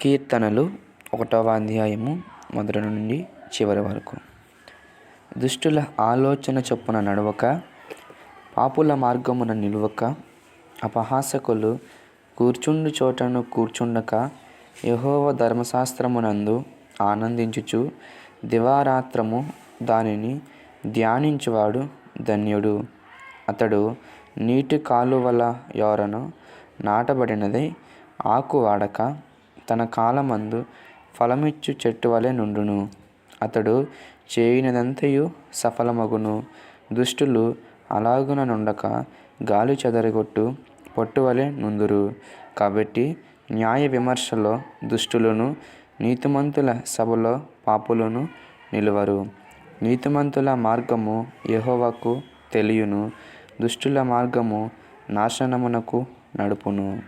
కీర్తనలు ఒకటవ అధ్యాయము మొదటి నుండి చివరి వరకు. దుష్టుల ఆలోచన చొప్పున నడవక పాపుల మార్గమున నిలువక అపహాసకులు కూర్చుండు చోటను కూర్చుండక యహోవ ధర్మశాస్త్రమునందు ఆనందించుచు దివారాత్రము దానిని ధ్యానించువాడు ధన్యుడు. అతడు నీటి కాలువల యోరను నాటబడినదై ఆకు వాడక తన కాలమందు ఫలమిచ్చు చెట్టు వలె నుండును. అతడు చేయినదంతయు సఫలమగును. దుష్టులు అలాగున నుండక గాలి చెదరగొట్టు పొట్టువలె నుందురు. కాబట్టి న్యాయ విమర్శలో దుష్టులను నీతిమంతుల సభలో పాపులను నిలువరు. నీతిమంతుల మార్గము యహోవకు తెలియును. దుష్టుల మార్గము నాశనమునకు నడుపును.